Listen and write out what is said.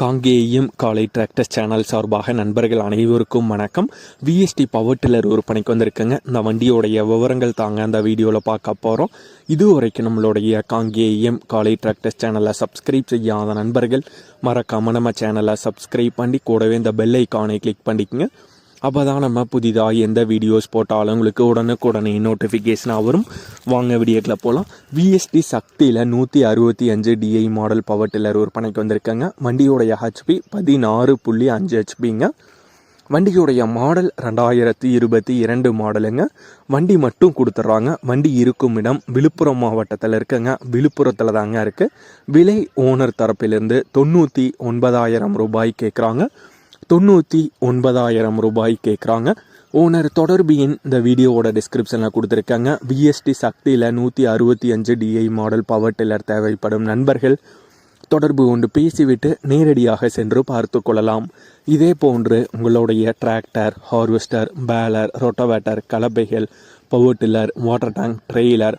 காங்கேயம் காலை tractor channel சார்பாக நண்பர்கள் அனைவருக்கும் வணக்கம். விஎஸ்டி பவர் டில்லர் விற்பனைக்கு வந்திருக்குங்க. இந்த வண்டியோடைய விவரங்கள் தாங்க அந்த வீடியோவில் பார்க்க போகிறோம் இது வரைக்கும் நம்மளுடைய காங்கேயம் காலை டிராக்டர் சேனலை சப்ஸ்கிரைப் செய்யாத நண்பர்கள் மறக்காமல் நம்ம சேனலை சப்ஸ்கிரைப் பண்ணி கூடவே இந்த பெல் ஐக்கானை கிளிக் பண்ணிக்கங்க. அப்போ தான் நம்ம புதிதாக எந்த வீடியோஸ் போட்டாலும் உங்களுக்கு உடனுக்குடனே நோட்டிஃபிகேஷனாக வரும். வாங்க வீடியோக்கில் போகலாம் விஎஸ்டி சக்தியில் நூற்றி அறுபத்தி அஞ்சு டிஐ மாடல் பவர் டில்லர் விற்பனைக்கு வந்திருக்காங்க. வண்டியோடைய ஹெச்பி பதினாறு புள்ளி அஞ்சு ஹெச்பிங்க வண்டியுடைய மாடல் ரெண்டாயிரத்தி இருபத்தி இரண்டு மாடலுங்க வண்டி மட்டும் கொடுத்துட்றாங்க. வண்டி இருக்கும் இடம் விழுப்புரம் மாவட்டத்தில் இருக்குங்க. விழுப்புரத்தில் தாங்க இருக்குது விலை ஓனர் தரப்பிலிருந்து தொண்ணூற்றி ஒன்பதாயிரம் ரூபாய் கேட்குறாங்க தொண்ணூற்றி ஒன்பதாயிரம் ரூபாய் கேட்குறாங்க ஓனர் தொடர்பு எண் இந்த வீடியோவோட டிஸ்கிரிப்ஷனில் கொடுத்துருக்காங்க. விஎஸ்டி சக்தியில் நூற்றி அறுபத்தி அஞ்சு டிஐ மாடல் பவர் டில்லர் தேவைப்படும் நண்பர்கள். தொடர்பு கொண்டு பேசிவிட்டு நேரடியாக சென்று பார்த்து கொள்ளலாம். இதே போன்று உங்களுடைய tractor harvester baler rotavator கலப்பைகள் power tiller water tank trailer